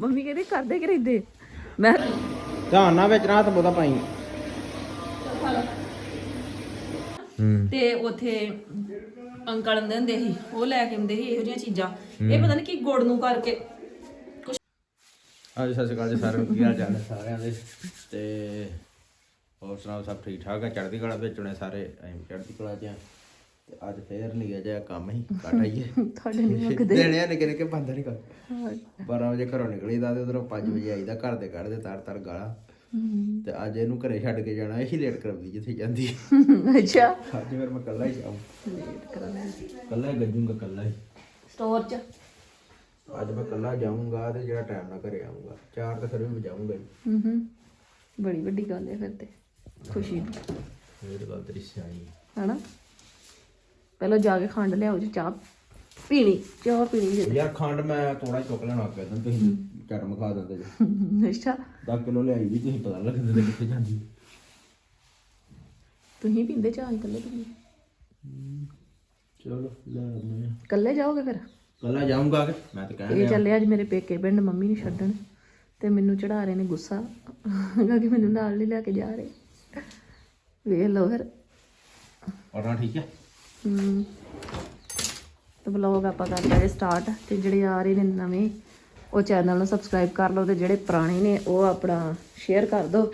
Mummy ਕਹਿੰਦੀ ਕਰਦੇ ਕਿ ਰਹਿੰਦੇ? ਮੈਂ ਧਿਆਨ ਨਾਲ ਵਿੱਚ ਨਾ ਹੱਥ ਬੋਦਾ ਪਾਈ। ਹੂੰ। ਤੇ ਉਥੇ ਅੰਕਲ ਆਉਂਦੇ ਹੁੰਦੇ ਸੀ ਉਹ ਲੈ ਕੇ ਆਉਂਦੇ ਸੀ ਇਹੋ ਜਿਹੀਆਂ ਚੀਜ਼ਾਂ। ਇਹ ਪਤਾ ਨਹੀਂ ਕੀ ਗੁੜ ਨੂੰ ਕਰਕੇ ਅੱਜ ਸਤਿ ਸ਼੍ਰੀ ਅਕਾਲ ਜੀ ਸਾਰਿਆਂ ਨੂੰ। ਕੀ ਹਾਲ ਚਾਲ ਹੈ ਸਾਰਿਆਂ ਦੇ? ਤੇ ਹੋਰ ਸੁਣਾਓ ਸਭ ਠੀਕ ਠਾਕ ਹੈ? ਚੜ੍ਹਦੀ ਕਲਾ ਵਿੱਚ ਹੁਣੇ ਸਾਰੇ? ਐਂ ਚੜ੍ਹਦੀ ਕਲਾ ਚ ਆ। ਤੇ ਅੱਜ ਫੇਰ ਨਹੀਂ ਜਿਹਾ ਕੰਮ ਹੀ ਕੱਟ ਆਈਏ। ਤੁਹਾਡੇ ਨਹੀਂ ਦੇਣਿਆ ਨਿੱਕੇ ਨਿੱਕੇ ਬੰਦਾ ਨਹੀਂ ਕਰ 12 ਵਜੇ ਘਰੋਂ ਨਿਕਲੀਦਾ ਤੇ ਉਧਰੋਂ 5 ਵਜੇ ਆਈਦਾ ਘਰ ਦੇ ਕੱਢਦੇ ਤਰ ਤਰ ਗਾਲਾਂ। ਤੇ ਅੱਜ ਇਹਨੂੰ ਘਰੇ ਛੱਡ ਕੇ ਜਾਣਾ ਇਹੀ ਲੇਟ ਕਰਾਉਂਦੀ ਜਿੱਥੇ ਜਾਂਦੀ। ਅੱਛਾ। ਅੱਜ ਫਿਰ ਮੈਂ ਕੱਲਾ ਹੀ ਜਾਊਂ। ਕੱਲਾ ਹੀ ਗੱਜੂਗਾ ਕੱਲਾ ਹੀ। ਸਟੋਰ ਚ? ਅੱਜ ਮੈਂ ਕੱਲਾ ਜਾਊਂਗਾ ਤੇ ਜਿਹੜਾ ਟਾਈਮ ਨਾਲ ਘਰੇ ਆਊਂਗਾ। ਚਾਰ ਤਾਂ ਫਿਰ ਵੀ ਵਜਾਊਂਗਾ ਹੀ ਹੂੰ। ਹੂੰ ਬੜੀ ਵੱਡੀ ਗੱਲ ਹੈ ਫਿਰ ਤੇ। ਖੁਸ਼ੀ ਦੀ। ਇਹ ਗੱਲ ਤੇਰੀ ਸਿਆਣੀ ਹੈ। ਹਨਾ? ਪਹਿਲਾਂ ਜਾ ਕੇ ਖੰਡ ਲਿਆਓ ਜੀ ਚਾਹ ਪੀਣੀ ਚਾਹ ਪੀਣੀ ਜੇ। ਯਾਰ ਖੰਡ ਮੈਂ ਥੋੜਾ ਚੁੱਕ ਲੈਣਾ ਦਿੰਦਾ ਤੁਸੀਂ ਚਟਮ ਖਾ ਦਿੰਦੇ ਜੀ। ਅੱਛਾ। 10 ਕਿਲੋ ਲਿਆਈ ਵੀ ਤੁਸੀਂ ਪਤਾ ਲੱਗ ਦਿੰਦੇ ਕਿੱਥੇ ਜਾਂਦੀ। ਤੁਸੀਂ ਪੀਂਦੇ ਚਾਹ ਇਕੱਲੇ ਪੀਂਦੇ ਚਲੋ ਲੈ ਆਉਂਦੇ ਇਕੱਲੇ ਜਾਓਗੇ ਫਿਰ? ਕੱਲਾ ਜਾਊਂਗਾ ਕਿ? ਮੈਂ ਤਾਂ ਕਹਿ ਇਹ ਚੱਲੇ ਅੱਜ ਮੇਰੇ ਪੇਕੇ ਪਿੰਡ ਮੰਮੀ ਨੂੰ ਛੱਡਣ। ਤੇ ਮੈਨੂੰ ਚੜਾ ਰਹੇ ਨੇ ਗੁੱਸਾ। ਕਿਉਂਕਿ ਮੈਨੂੰ ਨਾਲ ਨਹੀਂ ਲੈ ਕੇ ਜਾ ਰਹੇ। ਵੇਖ ਲਓ ਫਿਰ। ਔਰ ਠੀਕ ਹੈ? ਤੇ ਬਲੌਗ ਆਪਾਂ ਕਰ ਲਿਆ ਸਟਾਰਟ ਤੇ ਜਿਹੜੇ ਆ ਰਹੇ ਨੇ ਨਵੇਂ ਉਹ ਚੈਨਲ ਨੂੰ ਸਬਸਕ੍ਰਾਈਬ ਕਰ ਲਓ ਤੇ ਜਿਹੜੇ ਪੁਰਾਣੇ ਨੇ ਉਹ ਆਪਣਾ ਸ਼ੇਅਰ ਕਰ ਦਿਓ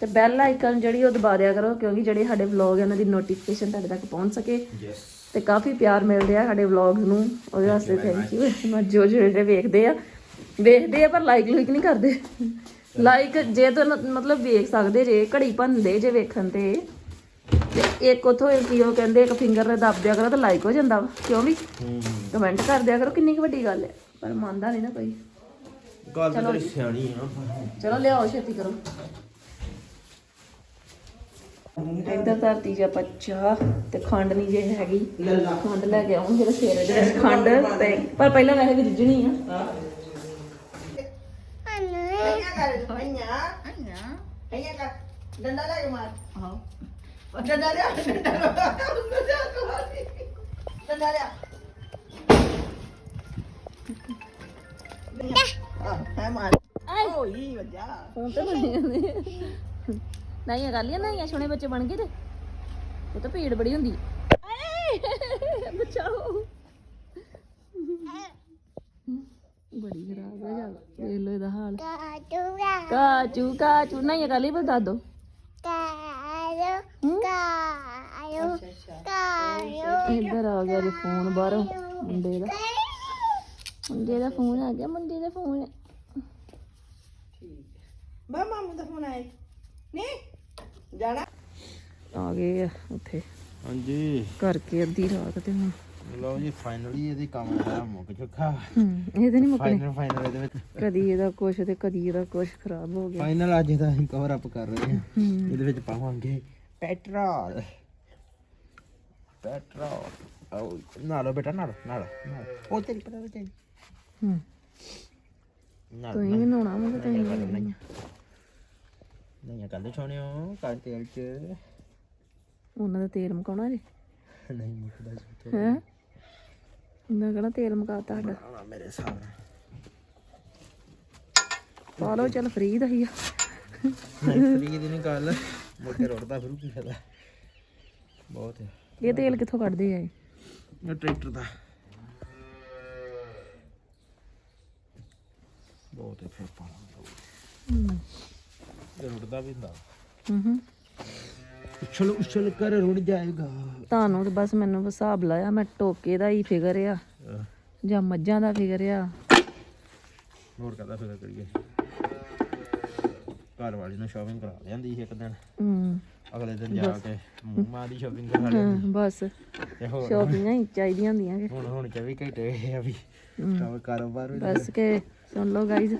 ਤੇ ਬੈਲ ਆਈਕਨ ਜਿਹੜੀ ਉਹ ਦਬਾ ਦਿਆ ਕਰੋ ਕਿਉਂਕਿ ਜਿਹੜੇ ਸਾਡੇ ਵਲੌਗ ਹੈ ਉਹਨਾਂ ਦੀ ਨੋਟੀਫਿਕੇਸ਼ਨ ਤੁਹਾਡੇ ਤੱਕ ਪਹੁੰਚ ਸਕੇ। ਤੇ ਕਾਫੀ ਪਿਆਰ ਮਿਲ ਰਿਹਾ ਸਾਡੇ ਵਲੌਗਸ ਨੂੰ। ਉਹਦੇ ਵਾਸਤੇ ਥੈਂਕ ਯੂ ਮੈਂ ਜੋ ਜਿਹੜੇ ਵੇਖਦੇ ਆ ਵੇਖਦੇ ਆ ਪਰ ਲਾਈਕ ਲੁਈਕ ਨਹੀਂ ਕਰਦੇ। ਲਾਈਕ ਜੇ ਤਾਂ ਮਤਲਬ ਵੇਖ ਸਕਦੇ ਜੇ ਘੜੀ ਭੰਦੇ ਜੇ ਵੇਖਣ ਤੇ। ਤੇ ਇੱਕ ਉਥੋਂ ਕੀ ਉਹ ਕਹਿੰਦੇ ਇੱਕ ਫਿੰਗਰ ਨੇ ਦੱਬ ਦਿਆ ਕਰੋ ਤਾਂ ਲਾਈਕ ਹੋ ਜਾਂਦਾ ਵਾ। ਕਿਉਂ ਵੀ? ਕਮੈਂਟ ਕਰ ਦਿਆ ਕਰੋ ਕਿੰਨੀ ਕੁ ਵੱਡੀ ਗੱਲ ਹੈ। ਪਰ ਮੰਨਦਾ ਨਹੀਂ ਨਾ ਕੋਈ। ਗੱਲ ਤਾਂ ਤੇਰੀ ਸਿਆਣੀ ਆ। ਚਲੋ ਲਿਆਓ ਛੇਤੀ ਕਰੋ। ਇੱਧਰ ਧਰਤੀ ਜੇ ਆਪਾਂ ਚਾਹ ਤੇ ਖੰਡ ਨਹੀਂ ਜੇ ਹੈਗੀ। ਖੰਡ ਲੈ ਕੇ ਆਉਂਗੇ ਤੇ ਸਵੇਰੇ ਦੇ ਵਿੱਚ ਖੰਡ ਤੇ ਪਰ ਪਹਿਲਾਂ ਵੈਸੇ ਵੀ ਰਿੱਝਣੀ ਆ। ਆਹੋ। ਫੋਨ ਤੇ ਬਣੀ ਜਾਂਦੇ ਨਹੀਂ ਇਹ ਗੱਲ ਹੀ ਆ, ਨਹੀਂ ਆ ਸੋਹਣੇ ਬੱਚੇ ਬਣ ਗਏ ਤੇ ਉਹ ਤਾਂ ਭੀੜ ਬੜੀ ਹੁੰਦੀ ਆਏ ਬਚਾਓ ਬੜੀ ਖਰਾਬ ਹੈ ਜਾ ਦੇਖ ਲੋ ਇਹਦਾ ਹਾਲ ਕਾਚੂ ਕਾਚੂ ਨਹੀਂ ਇਹ ਗੱਲ ਹੀ ਬਤਾ ਦੋ ਇੱਧਰ ਆ ਗਿਆ ਜੀ ਫੋਨ ਬਾਹਰੋਂ ਮੁੰਡੇ ਦਾ। ਮੁੰਡੇ ਦਾ ਫੋਨ ਆ ਗਿਆ ਮੁੰਡੇ ਦਾ ਫੋਨ ਬਾ ਮਾਮੂ ਦਾ ਫੋਨ ਆਇਆ। ਨਹੀਂ ਜਾਣਾ। ਆ ਗਏ ਆ ਉੱਥੇ। ਹਾਂਜੀ। ਕਰਕੇ ਅੱਧੀ ਰਾਤ ਤੇ ਹੁਣ। ਲਓ ਜੀ ਫਾਈਨਲੀ ਇਹਦੀ ਕੰਮ ਹੈ ਮੁੱਕ ਚੁੱਕਾ। ਹੂੰ ਇਹ ਤੇ ਨਹੀਂ ਮੁੱਕਣੇ। ਫਾਈਨਲ ਫਾਈਨਲ ਇਹਦੇ ਵਿੱਚ। ਕਦੀ ਇਹਦਾ ਕੁਛ ਤੇ ਕਦੀ ਇਹਦਾ ਕੁਛ ਖਰਾਬ ਹੋ ਗਿਆ। ਫਾਈਨਲ ਅੱਜ ਦਾ ਅਸੀਂ ਕਵਰ ਅਪ ਕਰ ਰਹੇ ਹਾਂ। ਇਹਦੇ ਵਿੱਚ ਪਾਵਾਂਗੇ ਪੈਟਰੋਲ ਪੈਟਰੋਲ ਆਓ ਨਾ ਲਓ ਬੇਟਾ ਨਾ ਲਓ ਨਾ ਲਓ ਨਾ ਲਓ। ਉਹ ਤੇਰੀ ਪਤਾ ਤੇ ਹੂੰ। ਨਾ ਤੂੰ ਹੀ ਨਹਾਉਣਾ ਮੈਂ ਤਾਂ ਤੈਨੂੰ ਨਹਾਉਣੀ ਆ। ਨਹੀਂ ਕੱਲ ਛੋਣਿਓ ਕੱਲ ਤੇਲ ਚ। ਉਹਨਾਂ ਦਾ ਤੇਲ ਮਕਾਉਣਾ ਜੀ। ਨਹੀਂ ਮੁੱਕਦਾ ਜੀ ਹੈ? ਉਹਨਾਂ ਕਹਣਾ ਤੇਲ ਮਕਾਤਾ ਸਾਡਾ। ਆਣਾ ਮੇਰੇ ਹਿਸਾਬ ਨਾਲ। ਪਾ ਲਓ ਚੱਲ ਫ੍ਰੀ ਦਾ ਹੀ ਆ। ਨਹੀਂ ਫਰੀ ਦੀ ਨਹੀਂ ਗੱਲ। ਮੋਟੇ ਰੋੜਦਾ ਫਿਰ ਕੀ ਫਾਇਦਾ। ਬਹੁਤ ਹੈ ਇਹ ਤੇਲ ਕਿੱਥੋਂ ਕੱਢਦੇ ਆ ਇਹ? ਟਰੈਕਟਰ ਦਾ। ਬਹੁਤ ਹੈ ਫਿਰ ਹੂੰ। ਇਹ ਰੁੜਦਾ ਵੀ ਹੁੰਦਾ। ਹੂੰ ਹੂੰ। ਉਛਲ ਉਛਲ ਕਰ ਰੁੜ ਜਾਏਗਾ। ਤੁਹਾਨੂੰ ਤੇ ਬਸ ਮੈਨੂੰ ਹਿਸਾਬ ਲਾਇਆ ਮੈਂ ਟੋਕੇ ਦਾ ਹੀ ਫਿਕਰ ਆ ਜਾਂ ਮੱਝਾਂ ਦਾ ਫਿਕਰ ਆ। ਹੋਰ ਕਹਦਾ ਫਿਕਰ ਕਰੀਏ? ਘਰ ਵਾਲੀ ਨੂੰ ਸ਼ਾਪਿੰਗ ਕਰਾ ਲਿਆਂਦੀ ਸੀ ਇੱਕ ਦਿਨ। ਹੂੰ। ਅਗਲੇ ਦਿਨ ਜਾ ਕੇ ਮਾਂ ਦੀ ਸ਼ਾਪਿੰਗ ਕਰਾ ਹਾਂ, ਬਸ। ਸ਼ੋਪਿੰਗਾਂ ਹੀ ਚਾਹੀਦੀਆਂ ਹੁੰਦੀਆਂ ਕਿ। ਹੁਣ ਹੁਣ 24 ਘੰਟੇ ਆ ਵੀ ਕਾਰੋਬਾਰ ਵੀ ਬਸ ਕੇ ਸੁਣ ਲਓ ਗਾਈਜ਼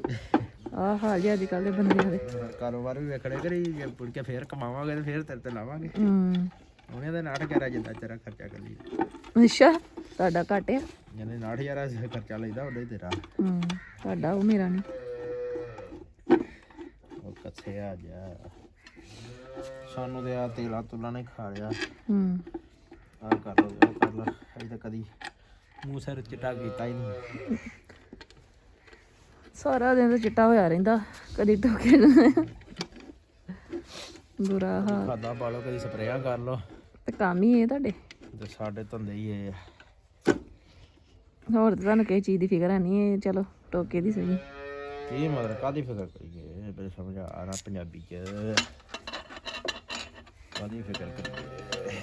ਆਹ ਹਾਲ ਜੀ ਅੱਜ ਕੱਲ ਦੇ ਬੰਦਿਆਂ ਦੇ। ਕਾਰੋਬਾਰ ਵੀ ਵੇਖਣੇ ਕਰੀ ਜੇ ਪੁੜ ਕੇ ਫੇਰ ਕਮਾਵਾਂਗੇ ਤੇ ਫੇਰ ਤੇਰੇ ਤੇ ਲਾਵਾਂਗੇ। ਹੂੰ। ਉਹਨੇ ਤਾਂ 90000 ਜਿੱਦਾਂ ਤੇਰਾ ਖਰਚਾ ਕਰ ਲਈ ਅੱਛਾ ਤੁਹਾਡਾ ਘੱਟ ਆ? ਜਿਹਨੇ 90000 ਖਰਚਾ ਲਈਦਾ ਉਹਦਾ ਹੀ ਤੇਰਾ। ਹੂੰ ਤੁਹਾਡਾ ਉਹ ਮੇਰਾ ਨਹੀਂ। ਉਹ ਕਿੱਥੇ ਆ ਜਾ ਸਾਨੂੰ ਤੇ ਆ ਤੇਲਾ ਤੁਲਾ ਨੇ ਖਾ ਲਿਆ। ਹੂੰ। ਆ ਕਰ ਲੋ ਉਹ ਕਰ ਲੋ ਅਜੇ ਤਾਂ ਕਦੀ ਮੂੰਹ ਸਿਰ ਚਿੱਟਾ ਕੀਤਾ ਹੀ ਨਹੀਂ। ਸਾਰਾ ਦਿਨ ਤਾਂ ਚਿੱਟਾ ਹੋਇਆ ਰਹਿੰਦਾ ਕਦੀ ਟੋਕੇ ਨਾ ਬੁਰਾ ਹਾਲ। ਖਾਦਾ ਪਾ ਲਓ ਕਦੀ ਸਪਰੇਆਂ ਕਰ ਲਓ। ਤੇ ਕੰਮ ਹੀ ਇਹ ਤੁਹਾਡੇ? ਤੇ ਸਾਡੇ ਧੰਦੇ ਹੀ ਇਹ ਆ। ਹੋਰ ਤਾਂ ਤੁਹਾਨੂੰ ਕਿਸੇ ਚੀਜ਼ ਦੀ ਫਿਕਰ ਹੈ ਨਹੀਂ ਇਹ ਚਲੋ ਟੋਕੇ ਦੀ ਸਹੀ। ਕੀ ਮਤਲਬ ਕਾਦੀ ਫਿਕਰ ਕਰੀਏ? ਮੇਰੇ ਸਮਝ ਆ ਨਾ ਪੰਜਾਬੀ ਚ। ਕਾਦੀ ਫਿਕਰ ਕਰੀਏ?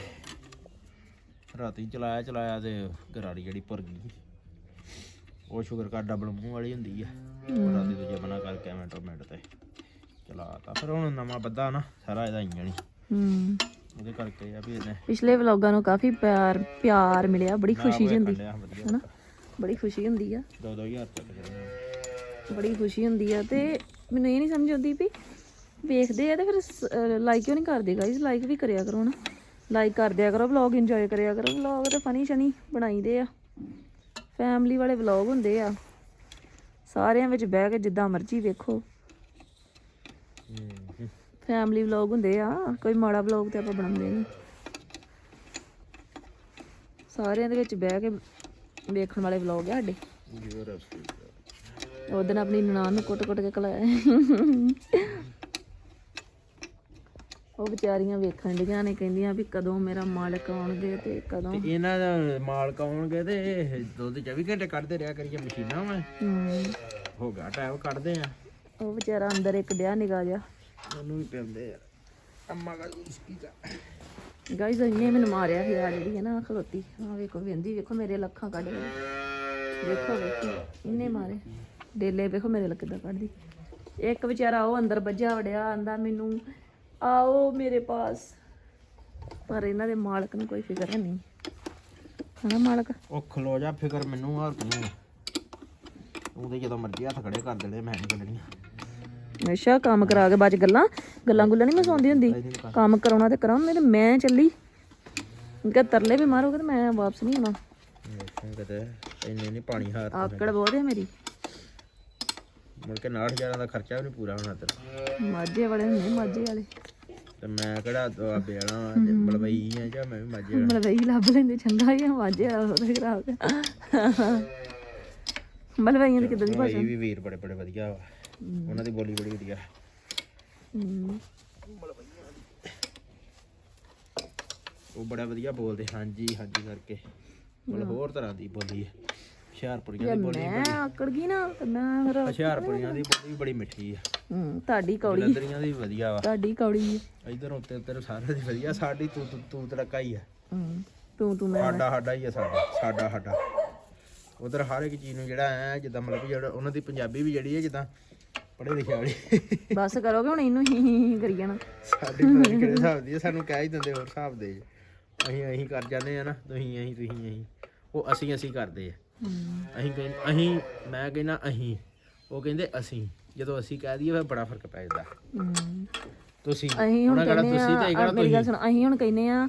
ਰਾਤੀ ਚਲਾਇਆ ਚਲਾਇਆ ਤੇ ਗਰਾੜੀ ਜਿਹੜੀ ਭਰ ਗਈ। ਉਹ ਸ਼ੁਗਰ ਕਰ ਡਬਲ ਮੂੰਹ ਵਾਲੀ ਹੁੰਦੀ ਆ। ਉਹ ਰਾਤੀ ਦੂਜੇ ਬਣਾ ਕਰਕੇ ਮਿੰਟੋ ਮਿੰਟ ਤੇ ਚਲਾਤਾ ਫਿਰ ਹੁਣ ਨਵਾਂ ਬੱਦਾ ਨਾ ਸਾਰਾ ਇਹਦਾ ਇੰਜਣ ਹੀ ਹੂੰ। ਉਹਦੇ ਕਰਕੇ ਆ ਵੀ ਇਹਨੇ ਪਿਛਲੇ ਵਲੌਗਾਂ ਨੂੰ ਕਾਫੀ ਪਿਆਰ ਪਿਆਰ ਮਿਲਿਆ ਬੜੀ ਖੁਸ਼ੀ ਜਿਹੀ ਹੁੰਦੀ ਹਨਾ? ਬੜੀ ਖੁਸ਼ੀ ਹੁੰਦੀ ਆ। 2000 ਤੱਕ ਬੜੀ ਖੁਸ਼ੀ ਹੁੰਦੀ ਆ ਤੇ ਮੈਨੂੰ ਇਹ ਨਹੀਂ ਸਮਝ ਆਉਂਦੀ ਵੀ ਵੇਖਦੇ ਆ ਤੇ ਫਿਰ ਲਾਈਕ ਕਿਉਂ ਨਹੀਂ ਕਰਦੇ ਗਾਇਸ ਲਾਈਕ ਵੀ ਕਰਿਆ ਕਰੋ ਨਾ ਲਾਈਕ ਕਰ ਦਿਆ ਕਰੋ ਵਲੌਗ ਇੰਜੋਏ ਕਰਿਆ ਕਰੋ। ਵਲੌਗ ਤੇ ਫਨੀ ਸ਼ਨੀ ਬਣਾਈਦੇ ਆ। ਫੈਮਿਲੀ ਵਾਲੇ ਵਲੌਗ ਹੁੰਦੇ ਆ। ਸਾਰਿਆਂ ਵਿੱਚ ਬਹਿ ਕੇ ਜਿੱਦਾਂ ਮਰਜ਼ੀ ਵੇਖੋ। ਫੈਮਿਲੀ ਵਲੌਗ ਹੁੰਦੇ ਆ। ਕੋਈ ਮਾੜਾ ਵਲੌਗ ਤੇ ਆਪਾਂ ਬਣਾਉਂਦੇ ਨਹੀਂ ਸਾਰਿਆਂ ਦੇ ਵਿੱਚ ਬਹਿ ਕੇ ਵੇਖਣ ਵਾਲੇ ਵਲੌਗ ਆ ਸਾਡੇ। ਉਹ ਦਿਨ ਆਪਣੀ ਨਨਾਣ ਨੂੰ ਕੁੱਟ-ਕੁੱਟ ਕੇ ਕਲਾਇਆ ਉਹ ਵਿਚਾਰੀਆਂ ਵੇਖਣ ਡੀਆਂ ਨੇ ਕਹਿੰਦੀਆਂ ਵੀ ਕਦੋਂ ਮੇਰਾ ਮਾਲਕ ਆਉਣਗੇ ਤੇ ਕਦੋਂ ਤੇ ਇਹਨਾਂ ਦਾ ਮਾਲਕ ਆਉਣਗੇ ਤੇ ਇਹ ਦੁੱਧ 24 ਘੰਟੇ ਕੱਢਦੇ ਰਿਹਾ ਕਰੀਏ ਮਸ਼ੀਨਾਂ ਵਾ। ਹੋ। ਗਿਆ ਟਾਈਮ ਕੱਢਦੇ ਆ। ਉਹ ਵਿਚਾਰਾ ਅੰਦਰ ਇੱਕ ਡਿਆ ਨਿਗਾ ਜਾ ਉਹਨੂੰ ਵੀ ਪਿੰਦੇ ਆ। ਅੰਮਾ ਦਾ ਇਸਕੀ ਦਾ ਗਾਇਸ ਇੰਨੇ ਮੈਨੂੰ ਮਾਰਿਆ ਸੀ ਆ ਜਿਹੜੀ ਹੈ ਨਾ ਖਲੋਤੀ। ਆ ਵੇਖੋ ਵੇਂਦੀ ਵੇਖੋ ਮੇਰੇ ਲੱਖਾਂ ਕੱਢ ਗਏ ਵੇਖੋ ਵੇਖੋ ਇੰਨੇ ਮਾਰੇ। ਡੇਲੇ ਵੇਖੋ ਮੇਰੇ ਲੱਕ ਕਿੱਦਾਂ ਕੱਢਦੀ। ਇੱਕ ਵਿਚਾਰਾ ਉਹ ਅੰਦਰ ਵੱਜਾ ਵੜਿਆ ਆਂਦਾ ਮੈਨੂੰ ਆਓ ਮੇਰੇ ਪਾਸ। ਪਰ ਇਹਨਾਂ ਦੇ ਮਾਲਕ ਨੂੰ ਕੋਈ ਫਿਕਰ ਹੈ ਨਹੀਂ। ਹਨਾ ਮਾਲਕ? ਉਹ ਖਲੋ ਜਾ ਫਿਕਰ ਮੈਨੂੰ ਹੋਰ ਤੈਨੂੰ ਤੂੰ ਤੇ ਜਦੋਂ ਮਰਜ਼ੀ ਹੱਥ ਖੜੇ ਕਰ ਦੇਣੇ ਮੈਂ ਨਹੀਂ ਕੱਢਣੀ ਅੱਛਾ ਕੰਮ ਕਰਾ ਕੇ ਬਾਅਦ ਚ ਗੱਲਾਂ ਗੱਲਾਂ ਗੁੱਲਾਂ ਨਹੀਂ ਮੈਂ ਸੌਂਦੀ ਹੁੰਦੀ ਕੰਮ ਕਰਾਉਣਾ ਤੇ ਕਰਾਂ ਮੇਰੇ ਮੈਂ ਚੱਲੀ। ਕਿ ਤਰਲੇ ਵੀ ਮਾਰੋਗੇ ਤੇ ਮੈਂ ਵਾਪਸ ਨਹੀਂ ਆਉਣਾ। ਕਿਤੇ ਇੰਨੇ ਨਹੀਂ ਪਾਣੀ ਹਾਰ ਆਕੜ ਬਹੁਤ ਹੈ ਮੇਰੀ। ਮੁੜ ਕੇ 60000 ਦਾ ਖਰਚਾ ਵੀ ਨਹੀਂ ਪੂਰਾ ਹੋਣਾ ਤੇਰਾ। ਮਾਝੇ ਵਾਲੇ ਹੁੰਦੇ ਮਾਝੇ ਵਾਲੇ। ਤੇ ਮੈਂ ਕਿਹੜਾ ਦੁਆਬੇ ਵਾਲਾ ਵਾਂ, ਮਲਵਈ ਆ ਜਾਂ ਮੈਂ ਵੀ ਮਾਝੇ ਵਾਲਾ ਮਲਵਈ ਲੱਭ ਲੈਂਦੇ ਚੰਗਾ ਹੀ ਆ ਮਾਝੇ ਵਾਲਾ ਉਹਦਾ ਖਰਾਬ ਮਲਵਈਆਂ ਦੀ ਕਿੱਦਾਂ ਦੀ ਭਾਸ਼ਾ? ਮਲਵਈ ਵੀ ਵੀਰ ਬੜੇ ਬੜੇ ਵਧੀਆ ਵਾ। ਉਹਨਾਂ ਦੀ ਬੋਲੀ ਬੜੀ ਵਧੀਆ। ਹਮ, ਉਹ ਬੜਾ ਵਧੀਆ ਬੋਲਦੇ ਹਾਂਜੀ ਹਾਂਜੀ ਕਰਕੇ। ਮਤਲਬ ਹੋਰ ਤਰ੍ਹਾਂ ਦੀ ਬੋਲੀ ਹੈ ਹੁਸ਼ਿਆਰਪੁਰੀਆਂ ਦੀ ਬੋਲੀ ਮੈਂ ਆਕੜ ਗਈ ਨਾ ਤੇ ਮੈਂ ਫਿਰ ਹੁਸ਼ਿਆਰਪੁਰੀਆਂ ਦੀ ਬੋਲੀ ਵੀ ਬੜੀ ਮਿੱਠੀ ਆ। ਹਮ, ਤੁਹਾਡੀ ਕੌੜੀ। ਜਲੰਧਰੀਆਂ ਦੀ ਵੀ ਵਧੀਆ ਵਾ। ਤੁਹਾਡੀ ਕੌੜੀ ਹੈ ਇਧਰ ਉੱਤੇ ਉੱਤੇ ਸਾਰੇ ਦੀ ਵਧੀਆ ਸਾਡੀ ਤੂੰ ਤੂੰ ਤੂੰ ਤੜਕਾ ਹੀ ਆ। ਹਮ, ਤੂੰ ਤੂੰ ਮੈਂ ਸਾਡਾ ਸਾਡਾ ਹੀ ਆ ਸਾਡਾ ਸਾਡਾ ਸਾਡਾ। ਉਧਰ ਹਰ ਇੱਕ ਚੀਜ਼ ਨੂੰ ਜਿਹੜਾ ਐ ਜਿੱਦਾਂ ਮਤਲਬ ਵੀ ਜਿਹੜਾ ਉਹਨਾਂ ਦੀ ਪੰਜਾਬੀ ਵੀ ਜਿਹੜੀ ਹੈ ਜਿੱਦਾਂ ਪੜ੍ਹੇ ਲਿਖੇ ਵਾਲੀ। ਬਸ ਕਰੋਗੇ ਹੁਣ ਇਹਨੂੰ ਹੀ ਹੀ ਹੀ ਕਰੀ ਜਾਣਾ। ਸਾਡੀ ਪਤਾ ਨੀ ਕਿਹੜੇ ਹਿਸਾਬ ਦੀ ਆ, ਸਾਨੂੰ ਕਹਿ ਹੀ ਦਿੰਦੇ ਹੋਰ ਹਿਸਾਬ ਦੇ। ਅਸੀਂ ਅਸੀਂ ਕਰ ਜਾਂਦੇ ਆ ਨਾ ਤੁਸੀਂ ਅਸੀਂ ਤੁਸੀਂ ਅਸੀਂ। ਉਹ ਅਸੀਂ ਅਸੀਂ ਕਰਦੇ ਆ। ਅਸੀਂ ਕਹਿੰਦੇ ਅਸੀਂ ਮੈਂ ਕਹਿੰਦਾ ਅਸੀਂ ਉਹ ਕਹਿੰਦੇ ਅਸੀਂ। ਜਦੋਂ ਅਸੀਂ ਕਹਿ ਦਈਏ ਫਿਰ ਬੜਾ ਫ਼ਰਕ ਪੈ ਜਾਂਦਾ। ਤੁਸੀਂ ਅਸੀਂ ਹੁਣ ਉਹਨਾਂ ਕਹਿੰਦੇ ਤੁਸੀਂ ਤੇ ਇਹ ਆ ਮੇਰੀ ਗੱਲ ਸੁਣ ਅਸੀਂ ਹੁਣ ਕਹਿੰਦੇ ਆ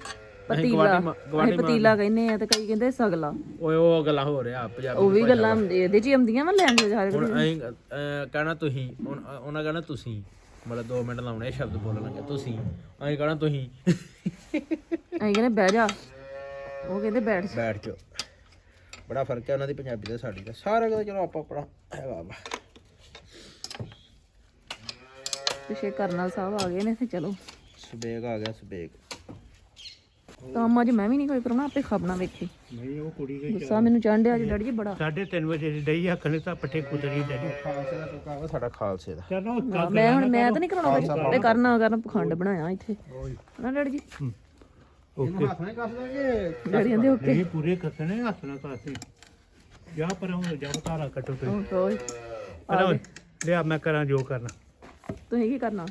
ਪਤੀਲਾ। ਅਸੀਂ ਪਤੀਲਾ ਕਹਿੰਦੇ ਆ ਤੇ ਕਈ ਕਹਿੰਦੇ ਸਗਲਾ। ਓਏ ਉਹ ਗੱਲਾਂ ਹੋ ਰਿਹਾ ਪੰਜਾਬੀ ਉਹ ਵੀ ਗੱਲਾਂ ਇਹਦੇ ਚ ਹੀ ਆਉਂਦੀਆਂ ਵਾ ਲੈਂਗੁਏਜ ਹਰ ਹੁਣ ਅਸੀਂ ਅਹ, ਕਹਿਣਾ ਤੁਸੀਂ ਹੁਣ, ਅਹ, ਉਹਨਾਂ ਕਹਿਣਾ ਤੁਸੀਂ। ਮਤਲਬ 2 ਮਿੰਟ ਲਾਉਣੇ ਸ਼ਬਦ ਬੋਲਣਗੇ ਤੁਸੀਂ ਅਸੀਂ ਕਹਿਣਾ ਤੁਸੀਂ। ਅਸੀਂ ਕਹਿੰਦੇ ਬਹਿ ਜਾ। ਉਹ ਕਹਿੰਦੇ ਬੈਠ ਜਾ। ਬੈਠ ਜਾਓ। ਬੜਾ ਫ਼ਰਕ ਹੈ ਉਹਨਾਂ ਦੀ ਪੰਜਾਬੀ ਦਾ ਸਾਡੀ ਦਾ ਸਾਰਾ ਕੁਝ ਚਲੋ ਆਪੋ ਆਪਣਾ ਹੈਗਾ ਵਾ। ਪਿਛੇ ਕਰਨਲ ਸਾਹਿਬ ਆ ਗਏ ਨੇ ਤੇ ਚਲੋ। ਸਬੇਗ ਆ ਗਿਆ ਸਬੇਗ। ਕੰਮ ਅੱਜ ਮੈਂ ਵੀ ਨਹੀਂ ਕੋਈ ਕਰਾਉਣਾ ਆਪੇ ਖਾਬਣਾ ਵੇਖੀ। ਨਹੀਂ ਉਹ ਕੁੜੀ ਗੁੱਸਾ ਮੈਨੂੰ ਚੰਡਿਆ ਅੱਜ ਡੈਡੀ ਜੀ ਬੜਾ। ਸਾਢੇ ਤਿੰਨ ਵਜੇ ਦੀ ਡਈ ਆਖਣ ਤਾਂ ਪੱਠੇ ਕੁਤਰੀ ਡੈਡੀ। ਖਾਲਸੇ ਦਾ ਟੋਕਾ ਵਾ ਸਾਡਾ ਖਾਲਸੇ ਦਾ। ਚਲੋ ਮੈਂ ਹੁਣ ਮੈਂ ਤਾਂ ਨਹੀਂ ਕਰਾਉਣਾ ਤੇ ਕਰਨਾ ਕਰਨ ਪਖੰਡ ਬਣਾਇਆ ਇੱਥੇ। ਨਾ ਡੈਡੀ ਜੀ। ਇਹਨੂੰ ਹੱਥ ਨਹੀਂ ਕੱਸ ਦਾਂਗੇ। ਡੈਡੀ ਕਹਿੰਦੇ ਓਕੇ ਨਹੀਂ ਪੂਰੇ ਕੱਸਣੇ ਹੱਥ ਨਾਲ ਕਾਸੇ। ਜਾ ਪਰ ਹੁਣ ਜਾ ਤਾਰਾ ਕੱਟੋ ਤੁਸੀਂ। ਓਏ ਚਲੋ ਲਿਆ ਮੈਂ ਕਰਾਂ ਜੋ ਕਰਨਾ। ਤੁਸੀਂ ਕੀ ਕਰਨਾ?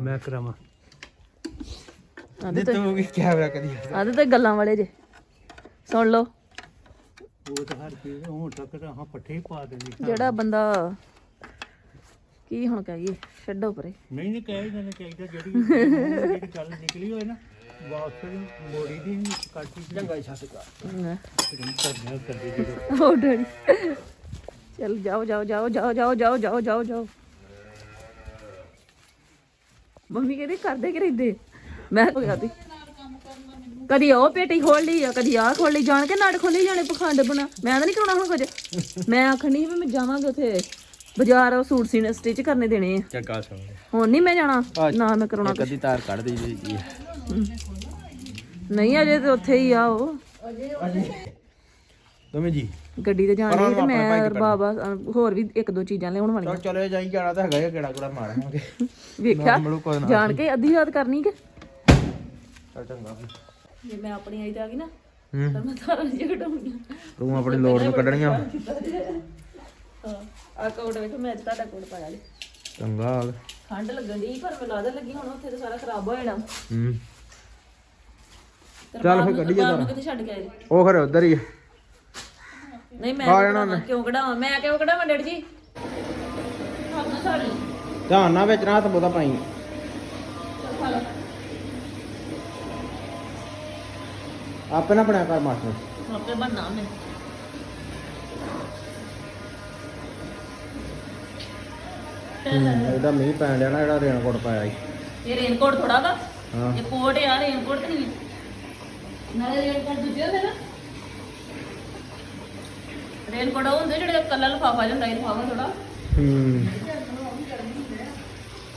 ਮੈਂ ਕਰਾਵਾਂ। ਆਦੇ ਨਿੱਤ ਹੋ ਗਈ ਕੈਮਰਾ ਕਦੀ ਆਦੇ ਤੇ ਗੱਲਾਂ ਵਾਲੇ ਜੇ। ਸੁਣ ਲਓ। ਉਹ ਤਾਂ ਹਰ ਚੀਜ਼ ਹੁਣ ਤੱਕ ਤਾਂ ਹਾਂ ਪੱਠੇ ਹੀ ਪਾ ਦੇਣੀ। ਜਿਹੜਾ ਬੰਦਾ ਕੀ ਹੁਣ ਕਹੀਏ ਛੱਡੋ ਪਰੇ। ਨਹੀਂ ਨਹੀਂ ਕਹਿ ਦੇਣਾ ਚਾਹੀਦਾ ਜਿਹੜੀ ਜਿਹੜੀ ਗੱਲ ਨਿਕਲੀ ਹੋਏ ਨਾ। ਵਾਪਸ ਮੋੜੀ ਦੀ ਕਾਟੀ ਦੀ ਚੰਗਾ ਛੱਤ ਕਾ ਹਮ, ਕਰਨਾ ਕਰਦੇ ਜਦੋਂ। ਉਹ ਡੈਡੀ? ਚਲ ਜਾਓ ਜਾਓ ਜਾਓ ਜਾਓ ਜਾਓ ਜਾਓ ਜਾਓ ਜਾਓ ਜਾਓ। ਮੰਮੀ ਕਹਿੰਦੀ ਕਰਦੇ ਕਿ ਰਹਿੰਦੇ ਮੈਂ ਤੀ ਕਦੀ। ਉਹ ਪੇਟੀ ਖੋਲ ਲਈ ਆ ਕਦੀ ਆਹ ਖੋਲ ਲਈ ਜਾਣ ਕੇ ਨਾੜ ਖੋਲੀ ਜਾਣੇ ਪਖੰਡ ਬਣਾ। ਮੈਂ ਤਾਂ ਨਹੀਂ ਕਰਾਉਣਾ ਹੁਣ ਕੁਝ। ਮੈਂ ਆਖਣੀ ਵੀ ਮੈਂ ਜਾਵਾਂਗੇ ਉਥੇ ਬਾਜ਼ਾਰ ਉਹ ਸੂਟ ਸੀਨੇ ਸਟਿਚ ਕਰਨੇ ਦੇਣੇ ਆ। ਚੰਗਾ ਸੋ ਹੁਣ ਨਹੀਂ ਮੈਂ ਜਾਣਾ। ਨਾ ਮੈਂ ਕਰਾਉਣਾ ਅੱਧੀ ਤਾਰ ਕੱਢ ਦੇ ਜੀ। ਨਹੀਂ ਅਜੇ ਤੇ ਉੱਥੇ ਹੀ ਆ ਉਹ। ਤੁਮੇ ਜੀ। ਗੱਡੀ ਤੇ ਜਾਣੀ ਤੇ ਮੈਂ ਬਾਬਾ ਹੋਰ ਵੀ ਇੱਕ ਦੋ ਚੀਜ਼ਾਂ ਲਿਆਉਣ ਵਾਲੀਆਂ। ਚਲ ਚਲੇ ਜਾਈ ਜਾਣਾ ਤਾਂ ਹੈਗਾ ਕਿਹੜਾ ਕਿਹੜਾ ਮਾਰਾਂਗੇ ਵੇਖਿਆ? ਜਾਣ ਕੇ ਅੱਧੀ ਯਾਦ ਕਰਨੀ ਕਿ? ਚਲ ਚੰਗਾ ਜੇ ਮੈਂ ਆਪਣੀ ਆਈ ਤੇ ਆ ਗਈ ਨਾ ਤਾਂ ਮੈਂ ਤਾਰਾਂ ਜਿਹਾ ਘਟਾਉਣੀ ਤੂੰ ਆਪਣੀ ਲੋੜ ਨੂੰ ਕੱਢਣੀਆਂ। ਹਾਂ। ਆ ਕੋਟ ਵੇਖੋ ਮੈਂ ਅੱਜ ਤੁਹਾਡਾ ਕੋਟ ਪਾਇਆ ਜੀ ਚੰਗਾ ਹਾਲ। ਠੰਡ ਲੱਗਣ ਦੀ ਪਰ ਮੈਨੂੰ ਲੱਗਦਾ ਲੱਗੀ ਹੁਣ ਉੱਥੇ ਤੇ ਸਾਰਾ ਖਰਾਬ ਹੋ ਜਾਣਾ। ਹੂੰ। ਚੱਲ ਫਿਰ ਕੱਢੀਏ ਬਾਹਰ ਨੂੰ ਕਿੱਥੇ ਛੱਡ ਕੇ ਆਏ ਜੀ? ਉਹ ਖਰੇ ਉਧਰ ਹੀ। ਨਹੀਂ ਮੈਂ ਆ ਜਾਣਾ ਕਢਾਵਾਂ, ਕਿਉਂ ਕਢਾਵਾਂ? ਮੈਂ ਕਿਉਂ ਕਢਾਵਾਂ ਡੈਡੀ ਜੀ। ਧਿਆਨ ਨਾਲ ਵਿੱਚ ਨਾ ਹੱਥ ਪਾਈ। ਆਪੇ ਨਾ ਬਣਿਆ ਕਰ ਮਾਸਟਰ। ਆਪੇ ਬਣਨਾ ਮੈਂ। ਇਹਦਾ ਮੀਂਹ ਪੈਣ ਡਿਆ ਨਾ ਜਿਹੜਾ ਰੇਨਕੋਟ ਪਾਇਆ ਸੀ। ਇਹ ਰੇਨਕੋਟ ਥੋੜਾ ਵਾ? ਹਾਂ। ਇਹ ਕੋਟ ਆ ਰੇਨਕੋਟ ਨਹੀਂ ਨਾਲੇ ਰੇਨਕੋਟ ਦੂਜੇ ਹੁੰਦੇ ਨਾ। ਰੇਨਕੋਟ ਉਹ ਹੁੰਦੇ ਜਿਹੜੇ ਕੱਲਾ ਲਫਾਫਾ ਜਾਂਦਾ ਇਹ ਲਫਾਫਾ ਥੋੜਾ ਹੂੰ।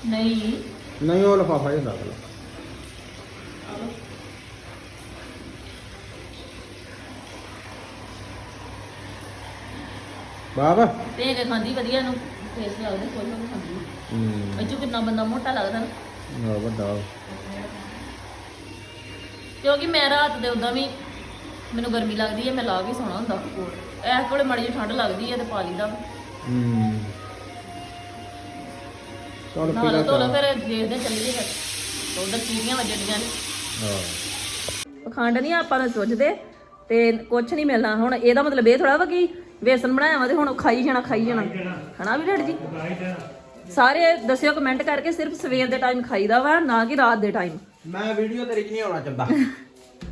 ਨਹੀਂ। ਨਹੀਂ ਉਹ ਲਫਾਫਾ ਹੀ ਹੁੰਦਾ। ਬਾਬਾ। ਤੇ ਕੇ ਖਾਂਦੀ ਵਧੀਆ ਨੂੰ ਫੇਸ ਲੱਗਦਾ ਕੋਈ ਨਹੀਂ ਖਾਂਦੀ। ਹੂੰ। ਅਜੂ ਕਿੰਨਾ ਬੰਦਾ ਮੋਟਾ ਲੱਗਦਾ ਨਾ। ਵੱਡਾ। ਕਿਉਂਕਿ ਮੈਂ ਰਾਤ ਦੇ ਉਦਾਂ ਵੀ ਮੈਨੂੰ ਗਰਮੀ ਲੱਗਦੀ ਹੈ ਮੈਂ ਲਾ ਕੇ ਸੌਣਾ ਹੁੰਦਾ ਕੋਟ ਐਸ ਕੋਲੇ ਮਾੜੀ ਜਿਹੀ ਠੰਡ ਲੱਗਦੀ ਹੈ ਤੇ ਪਾ ਲਈਦਾ। ਹੂੰ। ਚਲ ਧੋ ਲਓ ਫਿਰ ਦੇਖਦੇ ਚੱਲੀਏ ਫਿਰ। ਉਧਰ ਚੀੜੀਆਂ ਵੱਜਣੀਆਂ ਨੇ। ਹਾਂ। ਪਖੰਡ ਨਹੀਂ ਆਪਾਂ ਨੂੰ ਸੁੱਝਦੇ ਤੇ ਕੁਝ ਨਹੀਂ ਮਿਲਣਾ। ਹੁਣ ਇਹਦਾ ਮਤਲਬ ਇਹ ਥੋੜਾ ਵਾ ਕਿ ਵੇਸਨ ਬਣਾਇਆ ਵਾ ਤੇ ਹੁਣ ਖਾਈ ਜਾਣਾ ਖਾਈ ਜਾਣਾ। ਹਨਾ ਵੀ ਡੈਡੀ ਜੀ? ਸਾਰੇ ਦੱਸਿਓ ਕਮੈਂਟ ਕਰਕੇ ਸਿਰਫ ਸਵੇਰ ਦੇ ਟਾਈਮ ਖਾਈਦਾ ਵਾ ਨਾ ਕਿ ਰਾਤ ਦੇ ਟਾਈਮ ਮੈਂ ਵੀਡੀਓ ਤੇਰੀ 'ਚ ਨਹੀਂ ਆਉਣਾ ਚਾਹੁੰਦਾ।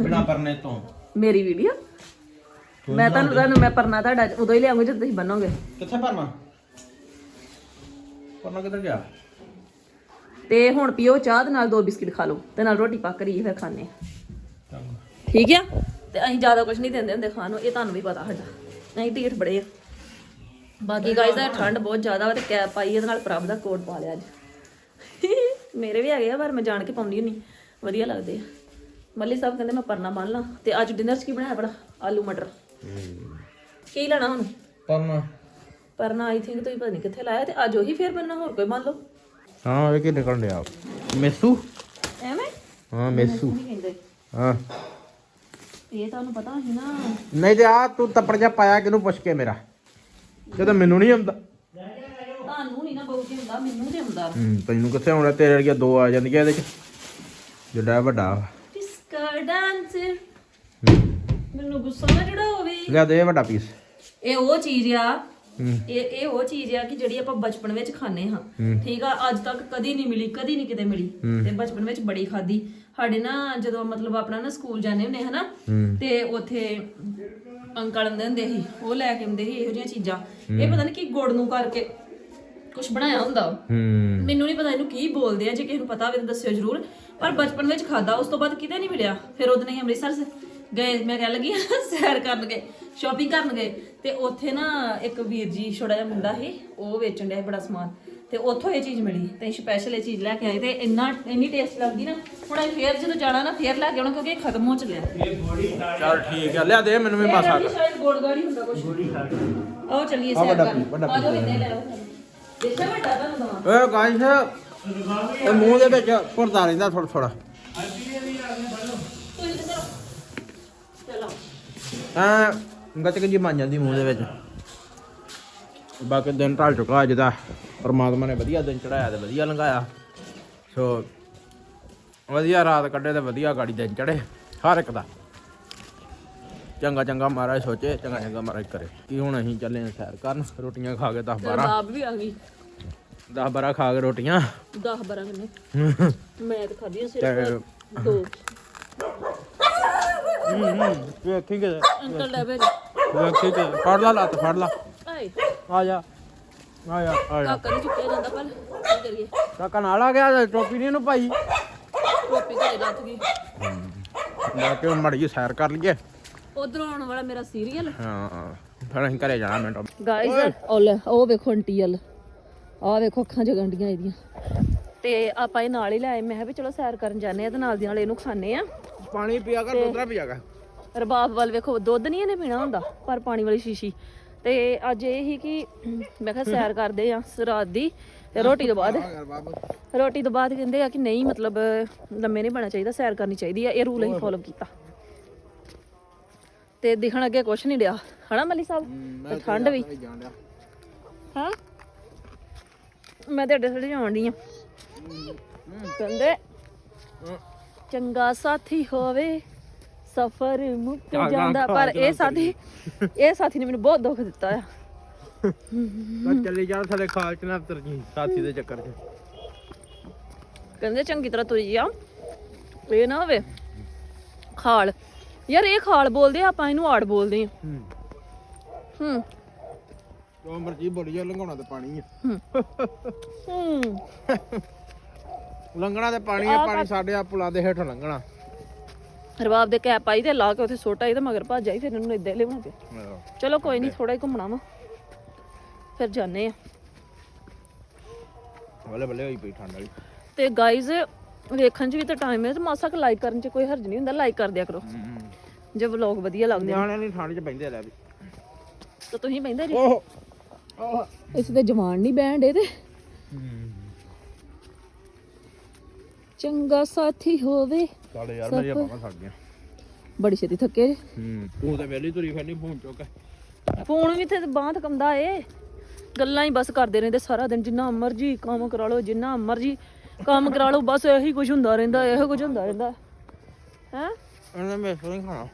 ਬਿਨਾ ਪਰਨੇ ਤੋਂ। ਮੇਰੀ ਵੀਡੀਓ? ਮੈਂ ਤੁਹਾਨੂੰ ਤੁਹਾਨੂੰ ਮੈਂ ਪਰਨਾ ਤੁਹਾਡਾ ਉਦੋਂ ਹੀ ਲਿਆਉਂਗੀ ਜਦੋਂ ਤੁਸੀਂ ਬੰਨੋਗੇ। ਕਿੱਥੇ ਪਰਨਾ? ਪਰਨਾ ਕਿੱਧਰ ਗਿਆ? ਤੇ ਹੁਣ ਪੀਓ ਚਾਹ ਦੇ ਨਾਲ ਦੋ ਬਿਸਕਿਟ ਖਾ ਲਓ ਤੇ ਨਾਲ ਰੋਟੀ ਪੱਕ ਰਹੀ ਹੈ ਫਿਰ ਖਾਣੇ ਠੀਕ ਆ? ਤੇ ਅਸੀਂ ਜ਼ਿਆਦਾ ਕੁਝ ਨਹੀਂ ਦਿੰਦੇ ਹੁੰਦੇ ਖਾਣ ਨੂੰ ਇਹ ਤੁਹਾਨੂੰ ਵੀ ਪਤਾ ਸਾਡਾ। ਅਸੀਂ ਢੀਠ ਬੜੇ ਆ। ਬਾਕੀ ਗਾਇਸ ਦਾ ਠੰਡ ਬਹੁਤ ਜ਼ਿਆਦਾ ਵਾ ਤੇ ਕੈਪ ਪਾਈ ਇਹਦੇ ਨਾਲ ਪ੍ਰਭ ਦਾ ਕੋਟ ਪਾ ਲਿਆ ਅੱਜ। ਮੇਰੇ ਵੀ ਹੈਗੇ ਆ ਪਰ ਮੈਂ ਜਾਣ ਕੇ ਪਾਉਂਦੀ ਨਹੀਂ ਵਧੀਆ ਲੱਗਦੇ ਆ। ਮੱਲੀ ਸਾਹਿਬ ਕਹਿੰਦੇ ਮੈਂ ਪਰਨਾ ਬੰਨ ਲਾਂ ਤੇ ਅੱਜ ਡਿਨਰ 'ਚ ਕੀ ਬਣਾਇਆ ਬੜਾ? ਆਲੂ ਮਟਰ। ਕੀ ਲੈਣਾ ਹੁਣ? ਪਰਨਾ। ਪਰਨਾ ਆਈ ਥਿੰਕ ਤੁਸੀਂ ਪਤਾ ਨਹੀਂ ਕਿੱਥੇ ਲਾਇਆ ਤੇ ਅੱਜ ਉਹੀ ਫੇਰ ਬੰਨਣਾ ਹੋਰ ਕੋਈ ਮੰਨ ਲਓ। ਹਾਂ ਇਹ ਕੀ ਨਿਕਲਣ ਡਿਆ? ਮੈਸੂ। ਐਵੇਂ? ਹਾਂ ਮੈਸੂ। ਨਹੀਂ ਕਹਿੰਦੇ। ਹਾਂ। ਇਹ ਤੁਹਾਨੂੰ ਪਤਾ ਸੀ ਨਾ। ਨਹੀਂ ਤੇ ਆ ਤੂੰ ਤੱਪੜ ਜਾ ਪਾਇਆ ਕਿਹਨੂੰ ਪੁੱਛ ਕੇ ਮੇਰਾ? ਜਦੋਂ ਮੈਨੂੰ ਨਹੀਂ ਆਉਂਦਾ। ਤੁਹਾਨੂੰ ਨਹੀਂ ਨਾ ਬਹੁਤ ਹੁੰਦਾ ਮੈਨੂੰ ਤੇ ਹੁੰਦਾ ਹੂੰ ਤੈਨੂੰ ਕਿੱਥੇ ਆਉਣਾ? ਤੇਰੇ ਵਰਗੀਆਂ ਦੋ ਆ ਜਾਂਦੀਆਂ ਇਹਦੇ ਚ। ਜਿਹੜਾ ਵੱਡਾ ਵਾ। ਡਿਸਕਾ ਡਾਂਸਰ ਮੈਨੂੰ ਗੁੱਸਾ ਨਾ ਜਿਹੜਾ ਹੋਵੇ ਲਿਆ ਦੇ ਵੱਡਾ ਪੀਸ ਇਹ ਉਹ ਚੀਜ਼ ਆ। ਇਹ ਇਹ ਉਹ ਚੀਜ਼ ਆ ਕਿ ਜਿਹੜੀ ਆਪਾਂ ਬਚਪਨ ਵਿੱਚ ਖਾਂਦੇ ਹਾਂ। ਠੀਕ ਆ ਅੱਜ ਤੱਕ ਕਦੀ ਨਹੀਂ ਮਿਲੀ ਕਦੀ ਨਹੀਂ ਕਿਤੇ ਮਿਲੀ। ਤੇ ਬਚਪਨ ਵਿੱਚ ਬੜੀ ਖਾਦੀ ਸਾਡੇ ਨਾ ਜਦੋਂ ਮਤਲਬ ਆਪਣਾ ਨਾ ਸਕੂਲ ਜਾਂਦੇ ਹੁੰਦੇ ਹਨਾ ਤੇ ਉੱਥੇ ਅੰਕਲ ਹੁੰਦੇ ਹੁੰਦੇ ਸੀ ਉਹ ਲੈ ਕੇ ਆਉਂਦੇ ਸੀ ਇਹੋ ਜਿਹੀਆਂ ਚੀਜ਼ਾਂ। ਇਹ ਪਤਾ ਨਹੀਂ ਕੀ ਗੁੜ ਨੂੰ ਕਰਕੇ ਕੁਝ ਬਣਾਇਆ ਹੁੰਦਾ। ਮੈਨੂੰ ਨਹੀਂ ਪਤਾ ਇਹਨੂੰ ਕੀ ਬੋਲਦੇ ਆ ਜੇ ਕਿਸੇ ਨੂੰ ਪਤਾ ਹੋਵੇ ਤਾਂ ਦੱਸਿਓ ਜਰੂਰ। ਪਰ ਬਚਪਨ ਵਿੱਚ ਖਾਦਾ ਉਸ ਤੋਂ ਬਾਅਦ ਕਿਤੇ ਨਹੀਂ ਮਿਲਿਆ। ਫਿਰ ਉਹਦੇ ਨਹੀਂ ਅੰਮ੍ਰਿਤਸਰ ਸ- ਗਏ ਮੈਂ ਕਹਿ ਲੱਗੀ ਸੈਰ ਕਰਨ ਗਏ ਸ਼ਾਪਿੰਗ ਕਰਨ ਗਏ। ਤੇ ਉੱਥੇ ਨਾ ਇੱਕ ਵੀਰ ਜੀ ਛੋੜਾ ਜਿਹਾ ਮੁੰਡਾ ਸੀ ਉਹ ਵੇਚਣ ਡਿਆ ਸੀ ਬੜਾ ਸਮਾਨ। ਤੇ ਉੱਥੋਂ ਇਹ ਚੀਜ਼ ਮਿਲੀ ਤੇ ਸਪੈਸ਼ਲ ਇਹ ਚੀਜ਼ ਲੈ ਕੇ ਆਏ। ਤੇ ਇੰਨਾ ਇੰਨੀ ਟੇਸਟ ਲੱਗਦੀ ਨਾ ਹੁਣ ਅਸੀਂ ਫੇਰ ਜਦੋਂ ਜਾਣਾ ਨਾ ਫੇਰ ਲੈ ਕੇ ਆਉਣਾ ਕਿਉਂਕਿ ਇਹ ਖਤਮ ਹੋ ਚੱਲਿਆ ਚਲ ਠੀਕ ਆ ਲਿਆ ਦੇ ਮੈਨੂੰ ਵੀ ਮਾਸਾ ਸ਼ਾਇਦ ਹੁੰਦਾ ਕੁਝ ਆਓ ਚੱਲੀਏ ਸੈਰ ਕਰਨ। ਪੀ- ਵੱਡਾ ਆ ਜਾਓ ਇੱਥੇ ਲੈ ਲਓ ਦੇਖਿਆ ਵੱਡਾ ਤੁਹਾਨੂੰ ਦਵਾਂ? ਓਏ ਗਾਇਸ ਇਹ ਮੂੰਹ ਦੇ ਵਿੱਚ ਭਰਦਾ ਰਹਿੰਦਾ ਥੋੜਾ ਥੋੜਾ ਤੁਸੀਂ ਤੇ ਕਰੋ ਚਲੋ ਜਾਂਦੀ ਮੂੰਹ ਦੇ ਵਿੱਚ। ਬਾਕੀ ਦਿਨ ਢਲ ਚੁੱਕਾ ਅੱਜ ਦਾ। ਪਰਮਾਤਮਾ ਨੇ ਵਧੀਆ ਦਿਨ ਚੜਾਇਆ ਤੇ ਵਧੀਆ ਲੰਘਾਇਆ। ਸੋ, ਵਧੀਆ ਰਾਤ ਕੱਢੇ ਤੇ ਵਧੀਆ ਗਾੜੀ ਦਿਨ ਚੜੇ ਹਰ ਇੱਕ ਦਾ। ਚੰਗਾ ਚੰਗਾ ਮਹਾਰਾਜ ਸੋਚੇ, ਚੰਗਾ ਚੰਗਾ ਮਹਾਰਾਜ ਕਰੇ। ਕੀ ਹੁਣ ਅਸੀਂ ਚੱਲੇ ਆ ਸੈਰ ਕਰਨ, ਰੋਟੀਆਂ ਖਾ ਕੇ 10 12 ਬਾਬ ਵੀ ਆ ਗਈ। 10 12 ਖਾ ਕੇ ਰੋਟੀਆਂ। 10 12 ਕਿੰਨੇ? ਮੈਂ ਤਾਂ ਖਾਧੀਆਂ ਸਿਰਫ ਦੋ। ਵੇਖੀ ਕਿ ਅੰਕਲ ਲੈ ਕਿ ਫੜ ਲਾ ਲੱਤ ਫੜ ਲਾ। ਆ ਜਾ। ਆ ਜਾ ਆ ਜਾ। ਕਾਕਾ ਨਹੀਂ ਚੁੱਕਿਆ ਜਾਂਦਾ ਪਰ ਕੀ ਕਰੀਏ? ਕਾਕਾ ਨਾਲ ਆ ਗਿਆ ਟੋਪੀ ਨਹੀਂ ਇਹਨੂੰ ਭਾਈ ਟੋਪੀ ਘਰੇ ਲੱਥ ਗਈ। ਲੈ ਕੇ ਮੜੀ ਸੈਰ ਕਰ ਲਈਏ। ਉਧਰੋਂ ਆਉਣ ਵਾਲਾ ਮੇਰਾ ਸੀਰੀਅਲ ਹਾਂ ਫਿਰ ਅਸੀਂ ਘਰੇ ਜਾਣਾ ਮਿੰਟੋ। ਗਾਇਸ ਉਹ ਲੈ ਉਹ ਵੇਖੋ ਆਂਟੀ ਵੱਲ। ਆਹ ਵੇਖੋ ਅੱਖਾਂ ਜਗਣ ਡੀਆਂ ਇਹਦੀਆਂ। ਤੇ ਆਪਾਂ ਇਹ ਨਾਲ ਹੀ ਲਾਏ ਮੈਂ ਕਿਹਾ ਵੀ ਚਲੋ ਸੈਰ ਕਰਨ ਜਾਂਦੇ ਆ ਤੇ ਨਾਲ ਦੀ ਨਾਲ ਇਹਨੂੰ ਖਾਣੇ ਆ। ਪਾਣੀ ਪੀਆ ਕਰ ਦੁੱਧਰਾ ਪੀਆ ਕਰ। ਰਬਾਬ ਵੱਲ ਵੇਖੋ ਦੁੱਧ ਨਹੀਂ ਇਹਨੇ ਪੀਣਾ ਹੁੰਦਾ ਪਰ ਪਾਣੀ ਵਾਲੀ ਸ਼ੀਸ਼ੀ। ਤੇ ਅੱਜ ਇਹ ਹੀ ਕਿ ਮੈਂ ਕਿਹਾ ਸੈਰ ਕਰਦੇ ਆ ਰਾਤ ਦੀ ਤੇ ਰੋਟੀ ਤੋਂ ਬਾਅਦ। ਰੋਟੀ ਤੋਂ ਬਾਅਦ ਕਹਿੰਦੇ ਆ ਕਿ ਨਹੀਂ ਮਤਲਬ ਲੰਮੇ ਨਹੀਂ ਬਣਾ ਚਾਹੀਦਾ ਸੈਰ ਕਰਨੀ ਚਾਹੀਦੀ ਆ। ਇਹ ਰੂਲ ਅਸੀਂ ਫੋਲੋ ਕੀਤਾ। ਤੇ ਦਿਖਣ ਅੱਗੇ ਕੁਛ ਨਹੀਂ ਡਿਆ। ਹਨਾ ਮਲੀ ਸਾਹਿਬ? ਠੰਡ ਵੀ। ਹਾਂ? ਮੈਂ ਤੇ ਅੱਡੇ ਥੜੇ ਜਾਣ ਡਈ ਆ। ਕਹਿੰਦੇ ਚੰਗਾ ਸਾਥੀ ਹੋਵੇ ਸਫਰ ਮੁੱਕ ਜਾਂਦਾ। ਪਰ ਇਹ ਸਾਥੀ ਇਹ ਸਾਥੀ ਨੇ ਮੈਨੂੰ ਬਹੁਤ ਦੁੱਖ ਦਿੱਤਾ ਆ। ਮੈਂ ਚੱਲੀ ਜਾ ਸਾਡੇ ਖਾਲ ਚ ਨਾ ਉਤਰ ਜੀ ਸਾਥੀ ਦੇ ਚੱਕਰ ਚ। ਕਹਿੰਦੇ ਚੰਗੀ ਤਰ੍ਹਾਂ ਤੁਰੀ ਆ। ਇਹ ਨਾ ਹੋਵੇ ਖਾਲ। ਯਾਰ ਇਹ ਖਾਲ ਬੋਲਦੇ ਆ ਆਪਾਂ ਇਹਨੂੰ ਆੜ ਬੋਲਦੇ ਆ। ਹੂੰ। ਹੂੰ। ਜੋ ਮਰਜ਼ੀ ਬੋਲੀ ਜਾ ਲੰਘਾਉਣਾ ਤੇ ਪਾਣੀ ਆ। ਹੂੰ। ਲੰਘਣਾ ਤੇ ਪਾਣੀ ਆ ਪਾਣੀ ਸਾਡੇ ਆ ਪੁਲਾਂ ਦੇ ਹੇਠੋਂ ਲੰਘਣਾ। ਰਬਾਬ ਦੇ ਕੈਪ ਪਾਈ ਤੇ ਲਾ ਕੇ ਉੱਥੇ ਸੁੱਟ ਆਈ ਤੇ ਮਗਰ ਭੱਜ ਆਈ ਫਿਰ ਇਹਨੂੰ ਇਦਾਂ ਹੀ ਲਿਆਉਣਾ ਪਿਆ। ਚਲੋ ਕੋਈ ਨਹੀਂ ਥੋੜਾ ਹੀ ਘੁੰਮਣਾ ਵਾ। ਫਿਰ ਜਾਣੇ ਆ। ਬੱਲੇ ਬੱਲੇ ਹੋਈ ਪਈ ਠੰਡ ਵਾਲੀ। ਤੇ ਗਾਇਜ਼ ਵੇਖਣ 'ਚ ਵੀ ਤਾਂ ਟਾਈਮ ਹੈ ਤੇ ਮਾਸਾ ਕੁ ਲਾਈਕ ਕਰਨ 'ਚ ਕੋਈ ਹਰਜ ਨਹੀਂ ਹੁੰਦਾ ਲਾਈਕ ਕਰ ਦਿਆ ਕਰੋ। ਜੇ ਵਲੌਗ ਵਧੀਆ ਲੱਗਦੇ ਨੇ। ਨਿਆਣਿਆਂ ਨਹੀਂ ਠੰਡ ਚ ਬੈਂਦੇ ਰਹਿ ਵੀ। ਤਾਂ ਤੁਸੀਂ ਬੈਂਦੇ ਜੀ ਓਹ। ਇਸ ਤੇ ਜਵਾਨ ਨਹੀਂ ਬੈਂਡ ਇਹਦੇ ਚੰਗਾ ਸਾਥੀ ਹੋਵੇ। ਚੱਲ ਯਾਰ ਮੇਰੀਆਂ ਬਾਹਾਂ ਸੜ ਗਈਆਂ ਬੜੀ ਛੇਤੀ ਥੱਕੇ। ਜੇ ਹੂੰ ਤੂੰ ਤਾਂ ਵੇਲੀ ਤੁਰੀ ਫਿਰਨੀ ਫੋਨ ਚੁੱਕ। ਫੋਨ ਵੀ ਤੇ ਬਾਂਹ ਥਕਮਦਾ ਏ। ਗੱਲਾਂ ਹੀ ਬਸ ਕਰਦੇ ਰਹਿੰਦੇ ਸਾਰਾ ਦਿਨ ਜਿੰਨਾ ਮਰਜ਼ੀ ਕੰਮ ਕਰਾ ਲਓ ਜਿੰਨਾ ਮਰਜ਼ੀ ਕੰਮ ਕਰਾ ਲਓ ਬਸ ਇਹੀ ਕੁਝ ਹੁੰਦਾ ਰਹਿੰਦਾ ਇਹੋ ਕੁਝ ਹੁੰਦਾ ਰਹਿੰਦਾ। ਹੈ? ਇਹਨਾਂ ਮੈਂ ਨਹੀਂ ਖਾਣਾ।